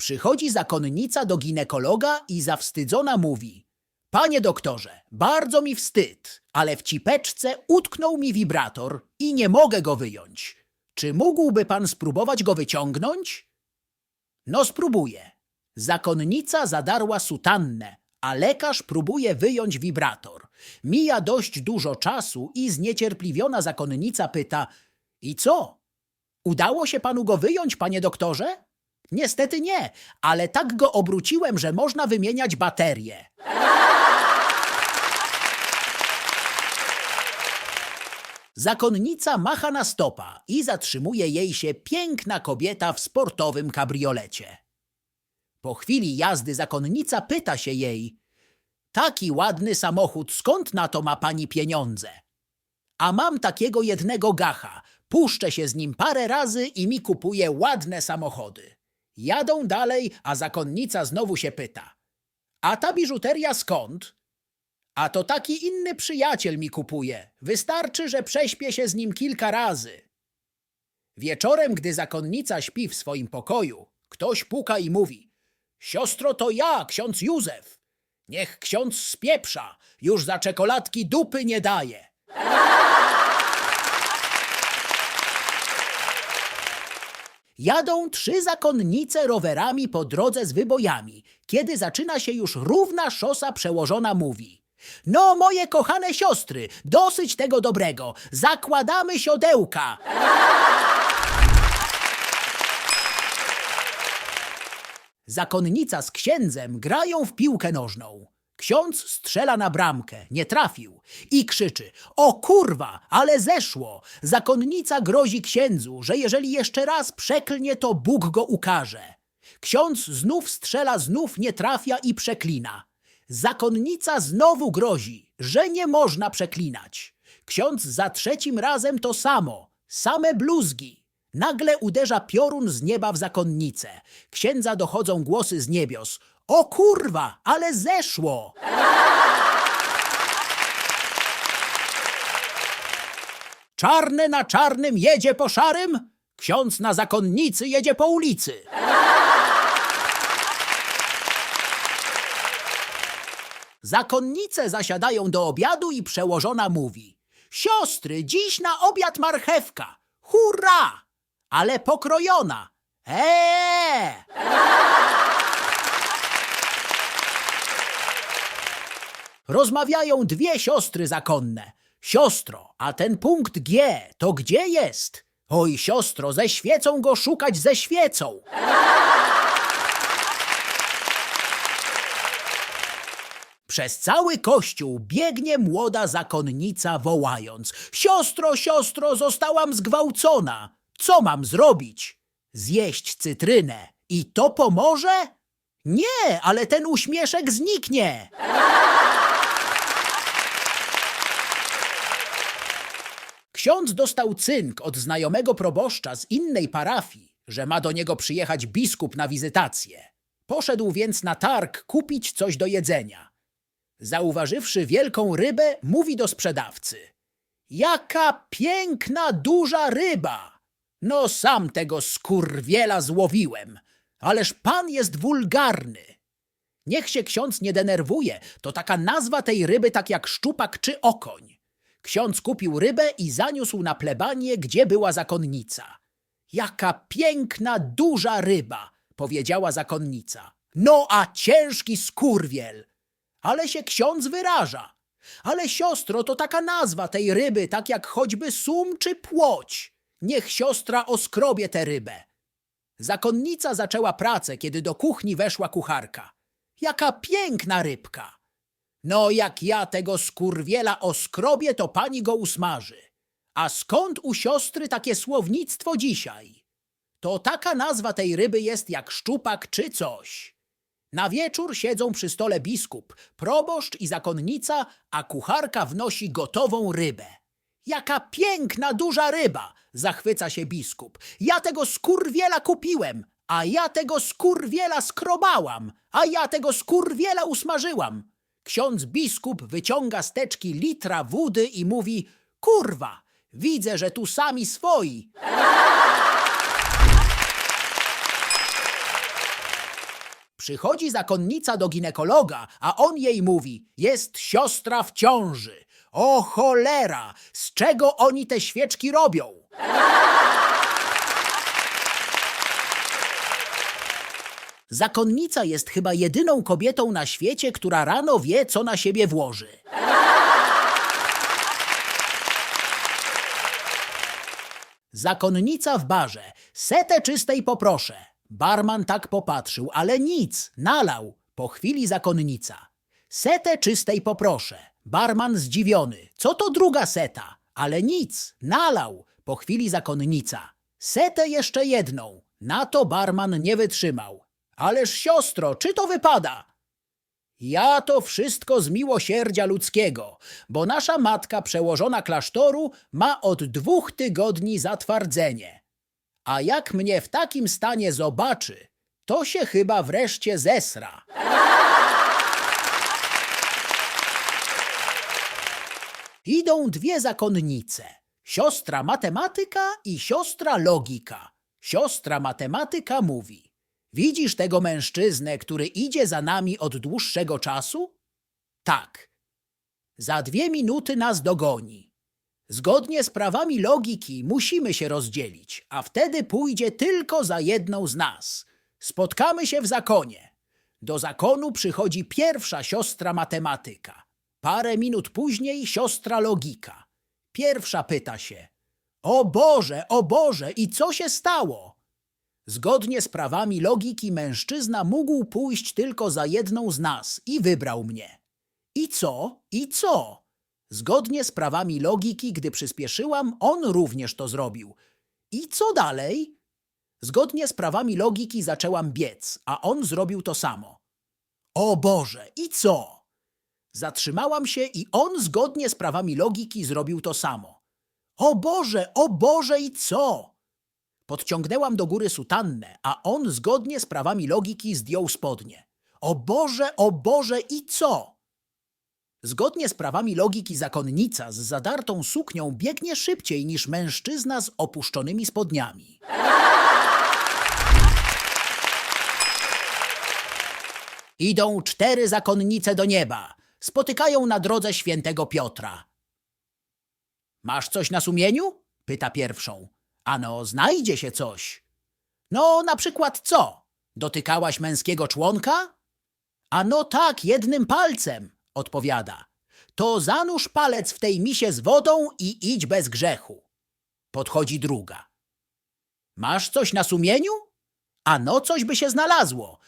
Przychodzi zakonnica do ginekologa i zawstydzona mówi: Panie doktorze, bardzo mi wstyd, ale w cipeczce utknął mi wibrator i nie mogę go wyjąć. Czy mógłby pan spróbować go wyciągnąć? No spróbuję. Zakonnica zadarła sutannę, a lekarz próbuje wyjąć wibrator. Mija dość dużo czasu i zniecierpliwiona zakonnica pyta: I co? Udało się panu go wyjąć, panie doktorze? Niestety nie, ale tak go obróciłem, że można wymieniać baterie. Zakonnica macha na stopa i zatrzymuje jej się piękna kobieta w sportowym kabriolecie. Po chwili jazdy zakonnica pyta się jej: Taki ładny samochód, skąd na to ma pani pieniądze? A mam takiego jednego gacha. Puszczę się z nim parę razy i mi kupuje ładne samochody. Jadą dalej, a zakonnica znowu się pyta: A ta biżuteria skąd? A to taki inny przyjaciel mi kupuje. Wystarczy, że prześpię się z nim kilka razy. Wieczorem, gdy zakonnica śpi w swoim pokoju, ktoś puka i mówi: Siostro, to ja, ksiądz Józef. Niech ksiądz spieprza, już za czekoladki dupy nie daje. Jadą trzy zakonnice rowerami po drodze z wybojami. Kiedy zaczyna się już równa szosa, przełożona mówi: No, moje kochane siostry, dosyć tego dobrego, zakładamy siodełka. Zakonnica z księdzem grają w piłkę nożną. Ksiądz strzela na bramkę, nie trafił i krzyczy: O kurwa, ale zeszło! Zakonnica grozi księdzu, że jeżeli jeszcze raz przeklnie, to Bóg go ukarze. Ksiądz znów strzela, znów nie trafia i przeklina. Zakonnica znowu grozi, że nie można przeklinać. Ksiądz za trzecim razem to samo, same bluzgi. Nagle uderza piorun z nieba w zakonnicę. Księdza dochodzą głosy z niebios. O kurwa, ale zeszło! Czarne na czarnym jedzie po szarym? Ksiądz na zakonnicy jedzie po ulicy. Zakonnice zasiadają do obiadu i przełożona mówi: Siostry, dziś na obiad marchewka. Hurra! Ale pokrojona. Eee! Rozmawiają dwie siostry zakonne. Siostro, a ten punkt G to gdzie jest? Oj, siostro, ze świecą go szukać ze świecą. Przez cały kościół biegnie młoda zakonnica wołając: Siostro, siostro, zostałam zgwałcona. Co mam zrobić? Zjeść cytrynę i to pomoże? Nie, ale ten uśmieszek zniknie. Ksiądz dostał cynk od znajomego proboszcza z innej parafii, że ma do niego przyjechać biskup na wizytację. Poszedł więc na targ kupić coś do jedzenia. Zauważywszy wielką rybę, mówi do sprzedawcy: Jaka piękna, duża ryba! No sam tego skurwiela złowiłem, ależ pan jest wulgarny. Niech się ksiądz nie denerwuje, to taka nazwa tej ryby tak jak szczupak czy okoń. Ksiądz kupił rybę i zaniósł na plebanię, gdzie była zakonnica. Jaka piękna, duża ryba, powiedziała zakonnica. No a ciężki skurwiel. Ale się ksiądz wyraża. Ale siostro, to taka nazwa tej ryby, tak jak choćby sum czy płoć. Niech siostra oskrobie tę rybę. Zakonnica zaczęła pracę, kiedy do kuchni weszła kucharka. Jaka piękna rybka! No, jak ja tego skurwiela oskrobię, to pani go usmaży. A skąd u siostry takie słownictwo dzisiaj? To taka nazwa tej ryby jest jak szczupak czy coś. Na wieczór siedzą przy stole biskup, proboszcz i zakonnica, a kucharka wnosi gotową rybę. Jaka piękna, duża ryba! Zachwyca się biskup. Ja tego skurwiela kupiłem, a ja tego skurwiela skrobałam, a ja tego skurwiela usmażyłam. Ksiądz biskup wyciąga z teczki litra wody i mówi: Kurwa, widzę, że tu sami swoi. Przychodzi zakonnica do ginekologa, a on jej mówi: Jest siostra w ciąży. O cholera! Z czego oni te świeczki robią? Zakonnica jest chyba jedyną kobietą na świecie, która rano wie, co na siebie włoży. Zakonnica w barze. Setę czystej poproszę. Barman tak popatrzył, ale nic, nalał. Po chwili zakonnica. Setę czystej poproszę. Barman zdziwiony. Co to druga seta? Ale nic, nalał. Po chwili zakonnica. Setę jeszcze jedną. Na to barman nie wytrzymał. Ależ siostro, czy to wypada? Ja to wszystko z miłosierdzia ludzkiego, bo nasza matka przełożona klasztoru ma od dwóch tygodni zatwardzenie. A jak mnie w takim stanie zobaczy, to się chyba wreszcie zesra. Idą dwie zakonnice. Siostra matematyka i siostra logika. Siostra matematyka mówi: Widzisz tego mężczyznę, który idzie za nami od dłuższego czasu? Tak. Za dwie minuty nas dogoni. Zgodnie z prawami logiki musimy się rozdzielić, a wtedy pójdzie tylko za jedną z nas. Spotkamy się w zakonie. Do zakonu przychodzi pierwsza siostra matematyka. Parę minut później siostra logika. Pierwsza pyta się: O Boże, o Boże, i co się stało? Zgodnie z prawami logiki mężczyzna mógł pójść tylko za jedną z nas i wybrał mnie. I co? I co? Zgodnie z prawami logiki, gdy przyspieszyłam, on również to zrobił. I co dalej? Zgodnie z prawami logiki zaczęłam biec, a on zrobił to samo. O Boże, i co? Zatrzymałam się i on zgodnie z prawami logiki zrobił to samo. O Boże, o Boże, i co? Podciągnęłam do góry sutannę, a on zgodnie z prawami logiki zdjął spodnie. O Boże, o Boże i co? Zgodnie z prawami logiki zakonnica z zadartą suknią biegnie szybciej niż mężczyzna z opuszczonymi spodniami. Idą cztery zakonnice do nieba. Spotykają na drodze świętego Piotra. Masz coś na sumieniu? pyta pierwszą. Ano, znajdzie się coś. No, na przykład co? Dotykałaś męskiego członka? A no tak, jednym palcem, odpowiada. To zanurz palec w tej misie z wodą i idź bez grzechu. Podchodzi druga. Masz coś na sumieniu? A no coś by się znalazło.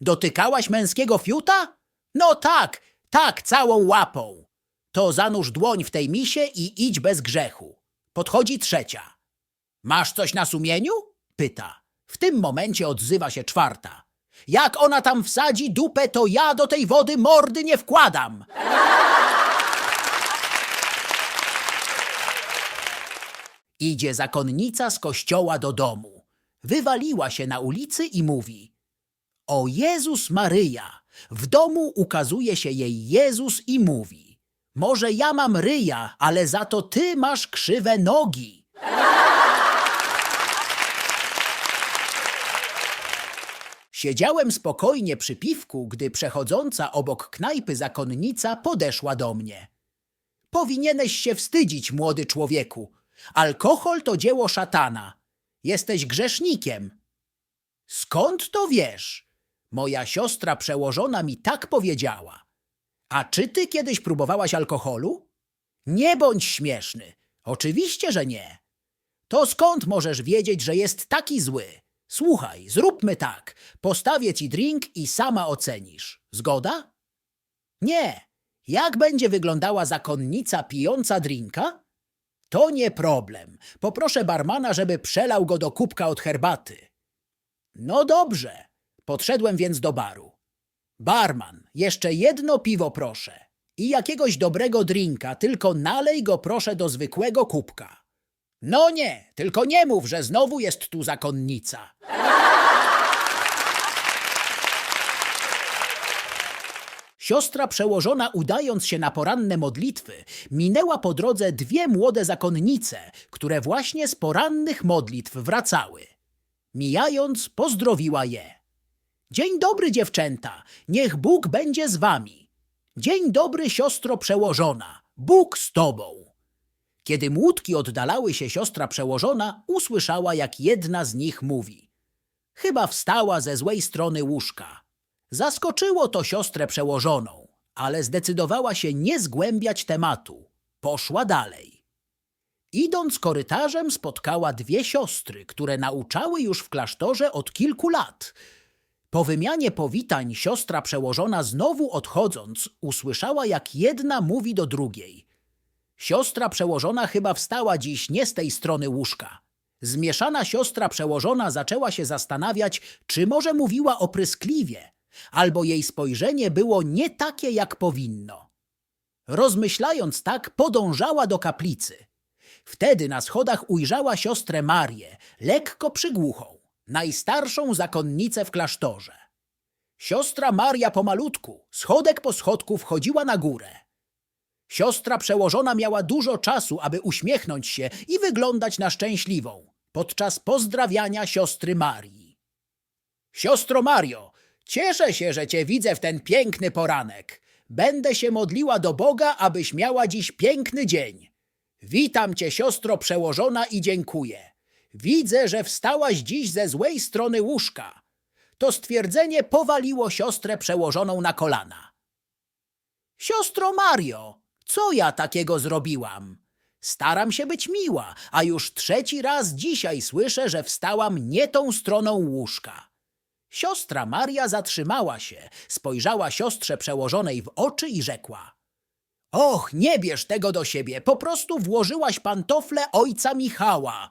Dotykałaś męskiego fiuta? No tak, tak, całą łapą. To zanurz dłoń w tej misie i idź bez grzechu. Podchodzi trzecia. Masz coś na sumieniu? Pyta. W tym momencie odzywa się czwarta. Jak ona tam wsadzi dupę, to ja do tej wody mordy nie wkładam. Idzie zakonnica z kościoła do domu. Wywaliła się na ulicy i mówi: O Jezus Maryja! W domu ukazuje się jej Jezus i mówi: Może ja mam ryja, ale za to ty masz krzywe nogi. Siedziałem spokojnie przy piwku, gdy przechodząca obok knajpy zakonnica podeszła do mnie. Powinieneś się wstydzić, młody człowieku. Alkohol to dzieło szatana. Jesteś grzesznikiem. Skąd to wiesz? Moja siostra przełożona mi tak powiedziała. A czy ty kiedyś próbowałaś alkoholu? Nie bądź śmieszny. Oczywiście, że nie. To skąd możesz wiedzieć, że jest taki zły? Słuchaj, zróbmy tak. Postawię ci drink i sama ocenisz. Zgoda? Nie. Jak będzie wyglądała zakonnica pijąca drinka? To nie problem. Poproszę barmana, żeby przelał go do kubka od herbaty. No dobrze. Podszedłem więc do baru. Barman, jeszcze jedno piwo proszę. I jakiegoś dobrego drinka, tylko nalej go proszę do zwykłego kubka. No nie, tylko nie mów, że znowu jest tu zakonnica. Siostra przełożona, udając się na poranne modlitwy, minęła po drodze dwie młode zakonnice, które właśnie z porannych modlitw wracały. Mijając, pozdrowiła je. Dzień dobry, dziewczęta, niech Bóg będzie z wami. Dzień dobry, siostro przełożona, Bóg z tobą. Kiedy młódki oddalały się, siostra przełożona usłyszała, jak jedna z nich mówi. Chyba wstała ze złej strony łóżka. Zaskoczyło to siostrę przełożoną, ale zdecydowała się nie zgłębiać tematu. Poszła dalej. Idąc korytarzem spotkała dwie siostry, które nauczały już w klasztorze od kilku lat. Po wymianie powitań siostra przełożona znowu odchodząc usłyszała, jak jedna mówi do drugiej. Siostra przełożona chyba wstała dziś nie z tej strony łóżka. Zmieszana siostra przełożona zaczęła się zastanawiać, czy może mówiła opryskliwie, albo jej spojrzenie było nie takie, jak powinno. Rozmyślając tak, podążała do kaplicy. Wtedy na schodach ujrzała siostrę Marię, lekko przygłuchą, najstarszą zakonnicę w klasztorze. Siostra Maria pomalutku, schodek po schodku wchodziła na górę. Siostra przełożona miała dużo czasu, aby uśmiechnąć się i wyglądać na szczęśliwą podczas pozdrawiania siostry Marii. Siostro Mario, cieszę się, że cię widzę w ten piękny poranek. Będę się modliła do Boga, abyś miała dziś piękny dzień. Witam cię, siostro przełożona, i dziękuję. Widzę, że wstałaś dziś ze złej strony łóżka. To stwierdzenie powaliło siostrę przełożoną na kolana. Siostro Mario, co ja takiego zrobiłam? Staram się być miła, a już trzeci raz dzisiaj słyszę, że wstałam nie tą stroną łóżka. Siostra Maria zatrzymała się, spojrzała siostrze przełożonej w oczy i rzekła. Och, nie bierz tego do siebie, po prostu włożyłaś pantofle ojca Michała.